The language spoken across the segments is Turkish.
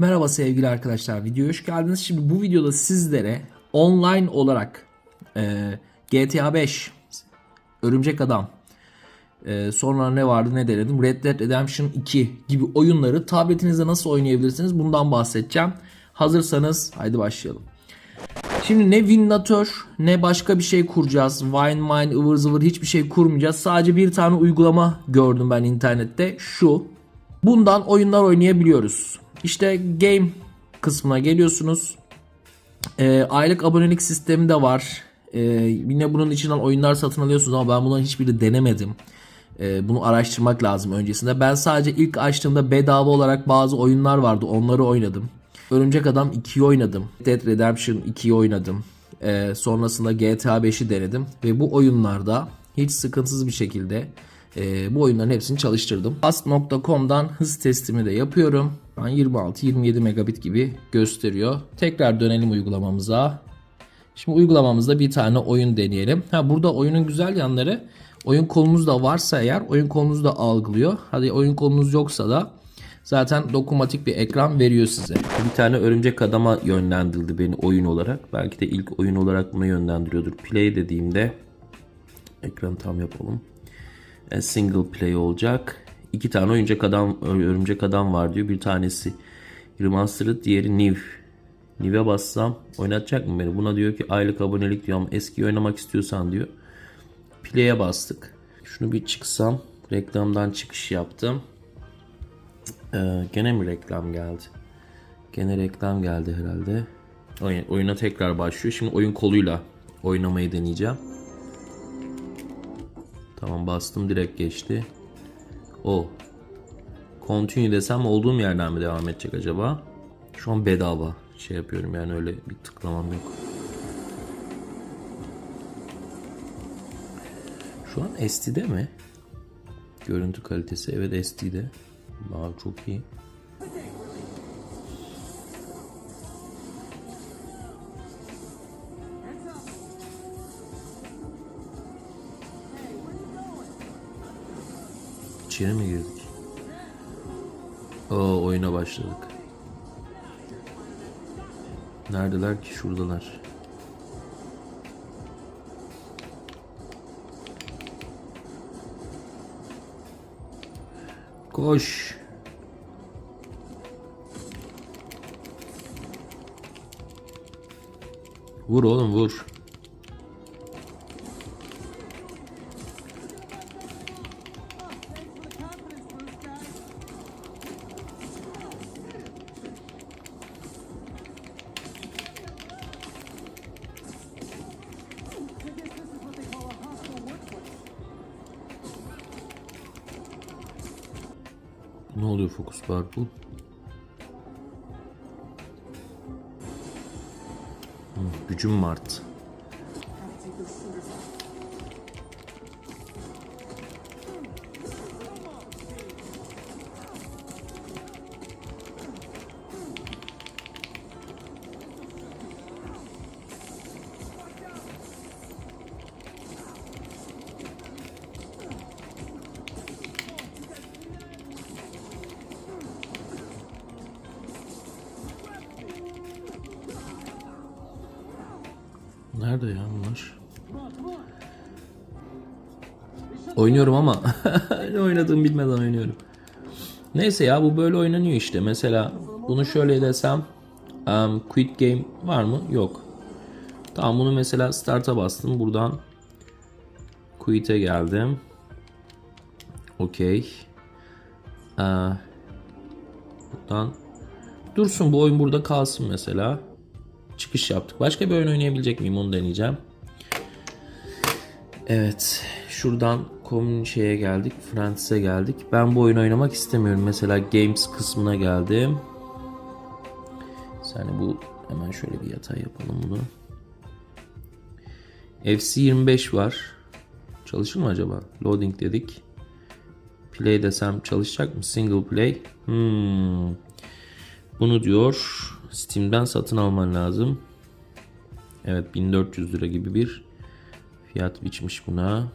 Merhaba sevgili arkadaşlar, videoya hoş geldiniz. Şimdi bu videoda sizlere online olarak e, GTA 5, Örümcek Adam, e, sonra ne vardı ne denedim, Red Dead Redemption 2 gibi oyunları tabletinizde nasıl oynayabilirsiniz bundan bahsedeceğim. Hazırsanız haydi başlayalım. Şimdi ne Winlatör ne başka bir şey kuracağız. Wine Mine ıvır zıvır hiçbir şey kurmayacağız. Sadece bir tane uygulama gördüm ben internette. Şu. Bundan oyunlar oynayabiliyoruz. İşte game kısmına geliyorsunuz. Ee, aylık abonelik sistemi de var. Ee, yine bunun içinden oyunlar satın alıyorsunuz ama ben bunların hiçbirini denemedim. Ee, bunu araştırmak lazım öncesinde. Ben sadece ilk açtığımda bedava olarak bazı oyunlar vardı. Onları oynadım. Örümcek Adam 2'yi oynadım. Dead Redemption 2'yi oynadım. Ee, sonrasında GTA 5'i denedim. Ve bu oyunlarda hiç sıkıntısız bir şekilde e, bu oyunların hepsini çalıştırdım. Fast.com'dan hız testimi de yapıyorum. Ben 26-27 megabit gibi gösteriyor. Tekrar dönelim uygulamamıza. Şimdi uygulamamızda bir tane oyun deneyelim. Ha burada oyunun güzel yanları oyun kolunuz da varsa eğer oyun kolunuzu da algılıyor. Hadi oyun kolunuz yoksa da zaten dokunmatik bir ekran veriyor size. Bir tane örümcek adama yönlendirildi beni oyun olarak. Belki de ilk oyun olarak buna yönlendiriyordur. Play dediğimde ekranı tam yapalım. E, single play olacak. İki tane oyuncak adam, örümcek adam var diyor. Bir tanesi remastered, diğeri new. New'e bassam oynatacak mı beni? Buna diyor ki aylık abonelik diyor ama eski oynamak istiyorsan diyor. Play'e bastık. Şunu bir çıksam. Reklamdan çıkış yaptım. Ee, gene mi reklam geldi? Gene reklam geldi herhalde. Oyun, oyuna tekrar başlıyor. Şimdi oyun koluyla oynamayı deneyeceğim. Tamam bastım direkt geçti. O. Continue desem olduğum yerden mi devam edecek acaba? Şu an bedava şey yapıyorum yani öyle bir tıklamam yok. Şu an SD'de mi? Görüntü kalitesi evet SD'de. Abi çok iyi. İçeri mi girdik? Oo oyuna başladık. Neredeler ki? Şuradalar. Koş. Vur oğlum vur. Ne oluyor fokus? Hı, Gücüm Mart. Nerede ya bunlar? Oynuyorum ama ne oynadığımı bilmeden oynuyorum. Neyse ya bu böyle oynanıyor işte. Mesela bunu şöyle desem um, quit game var mı? Yok. Tamam bunu mesela start'a bastım. Buradan quit'e geldim. Okey. Ee, buradan dursun bu oyun burada kalsın mesela çıkış yaptık. Başka bir oyun oynayabilecek miyim onu deneyeceğim. Evet. Şuradan şeye geldik. Friends'e geldik. Ben bu oyunu oynamak istemiyorum. Mesela Games kısmına geldim. Yani bu hemen şöyle bir yatay yapalım bunu. FC25 var. Çalışır mı acaba? Loading dedik. Play desem çalışacak mı? Single play. Hmm. Bunu diyor Steam'den satın alman lazım. Evet 1400 lira gibi bir fiyat biçmiş buna.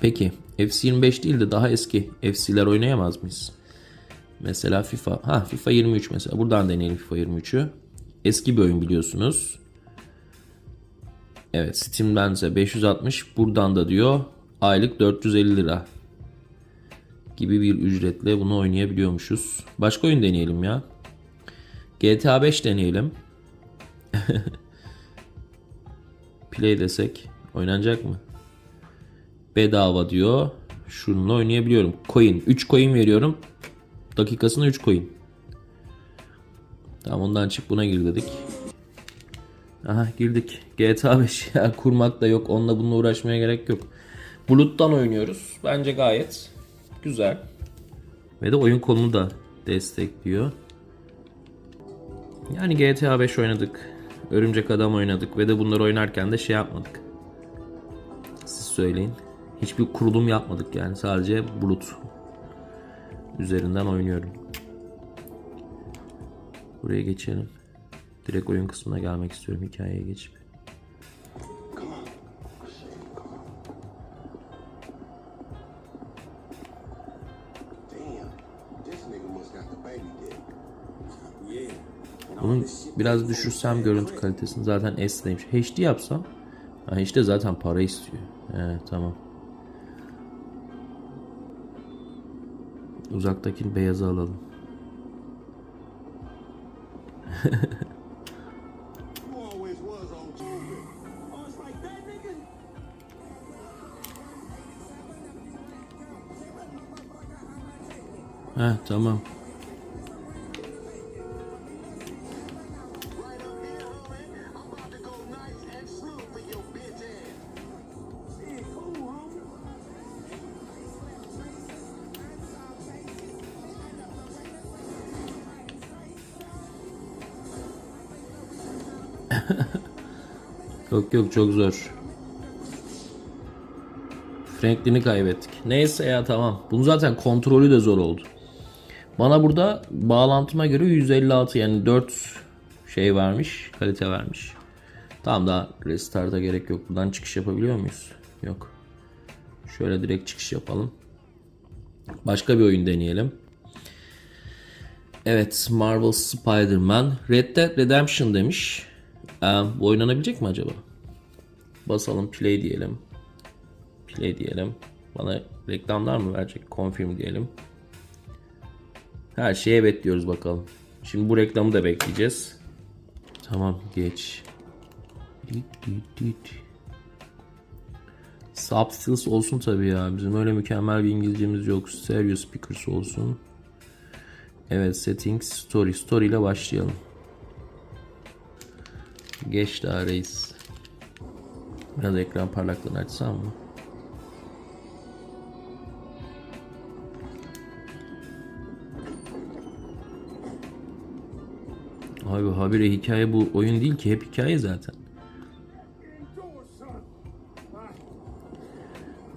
Peki FC25 değil de daha eski FC'ler oynayamaz mıyız? Mesela FIFA. Ha FIFA 23 mesela. Buradan deneyelim FIFA 23'ü. Eski bir oyun biliyorsunuz. Evet Steam'den ise 560. Buradan da diyor aylık 450 lira gibi bir ücretle bunu oynayabiliyormuşuz. Başka oyun deneyelim ya. GTA 5 deneyelim. Play desek oynanacak mı? Bedava diyor. Şununla oynayabiliyorum. Coin. 3 coin veriyorum. Dakikasına 3 coin. Tamam ondan çık buna gir dedik. Aha girdik. GTA 5 ya kurmak da yok. Onunla bununla uğraşmaya gerek yok. Bulut'tan oynuyoruz. Bence gayet güzel. Ve de oyun kolunu da destekliyor. Yani GTA 5 oynadık. Örümcek Adam oynadık ve de bunları oynarken de şey yapmadık. Siz söyleyin. Hiçbir kurulum yapmadık yani. Sadece bulut üzerinden oynuyorum. Buraya geçelim. Direkt oyun kısmına gelmek istiyorum hikayeye geçip. Shit biraz düşürsem görüntü kalitesini zaten S'deymiş. HD yapsam ha HD zaten para istiyor. He tamam. Uzaktakini beyaza alalım. you always Yok yok çok zor. Franklin'i kaybettik. Neyse ya tamam. Bunun zaten kontrolü de zor oldu. Bana burada bağlantıma göre 156 yani 4 şey vermiş. Kalite vermiş. Tamam daha restart'a gerek yok. Buradan çıkış yapabiliyor muyuz? Yok. Şöyle direkt çıkış yapalım. Başka bir oyun deneyelim. Evet Marvel Spider-Man Red Dead Redemption demiş. Ee, bu oynanabilecek mi acaba? Basalım play diyelim. Play diyelim. Bana reklamlar mı verecek? Confirm diyelim. Her şeye evet diyoruz bakalım. Şimdi bu reklamı da bekleyeceğiz. Tamam geç. Substance olsun tabii ya. Bizim öyle mükemmel bir İngilizcemiz yok. Stereo speakers olsun. Evet settings story. Story ile başlayalım. Geç daha reis. Biraz ekran parlaklığını açsam mı? Abi habire hikaye bu oyun değil ki hep hikaye zaten.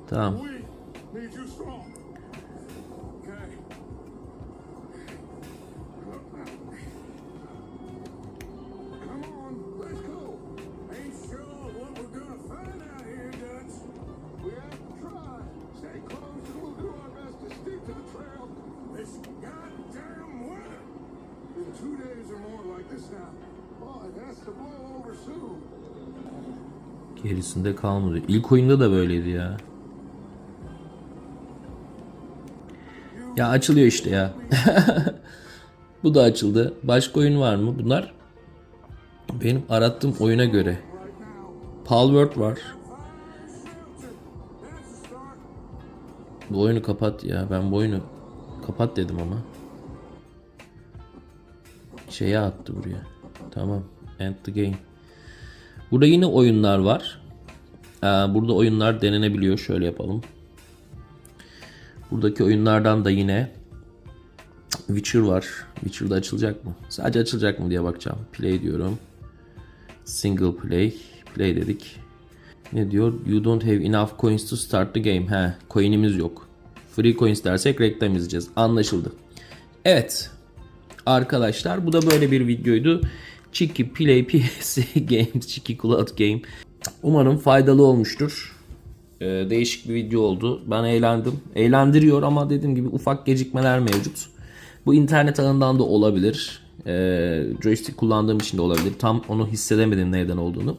Tamam. Gerisinde kalmadı. İlk oyunda da böyleydi ya. Ya açılıyor işte ya. Bu da açıldı. Başka oyun var mı? Bunlar benim arattığım oyuna göre. Palworld var. Bu oyunu kapat ya. Ben bu oyunu kapat dedim ama. Şeye attı buraya. Tamam. End the game. Burada yine oyunlar var. Ee, burada oyunlar denenebiliyor. Şöyle yapalım. Buradaki oyunlardan da yine Witcher var. Witcher'da açılacak mı? Sadece açılacak mı diye bakacağım. Play diyorum. Single play. Play dedik. Ne diyor? You don't have enough coins to start the game. He, coin'imiz yok. Free coins dersek reklam izleyeceğiz. Anlaşıldı. Evet. Arkadaşlar bu da böyle bir videoydu. Chiki Play PS Games, Chiki Cloud Game. Umarım faydalı olmuştur. Ee, değişik bir video oldu. Ben eğlendim. Eğlendiriyor ama dediğim gibi ufak gecikmeler mevcut. Bu internet ağından da olabilir. Ee, joystick kullandığım için de olabilir. Tam onu hissedemedim neden olduğunu.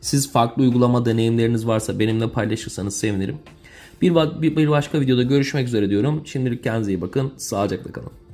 Siz farklı uygulama deneyimleriniz varsa benimle paylaşırsanız sevinirim. Bir, bir başka videoda görüşmek üzere diyorum. Şimdilik kendinize iyi bakın. Sağlıcakla kalın.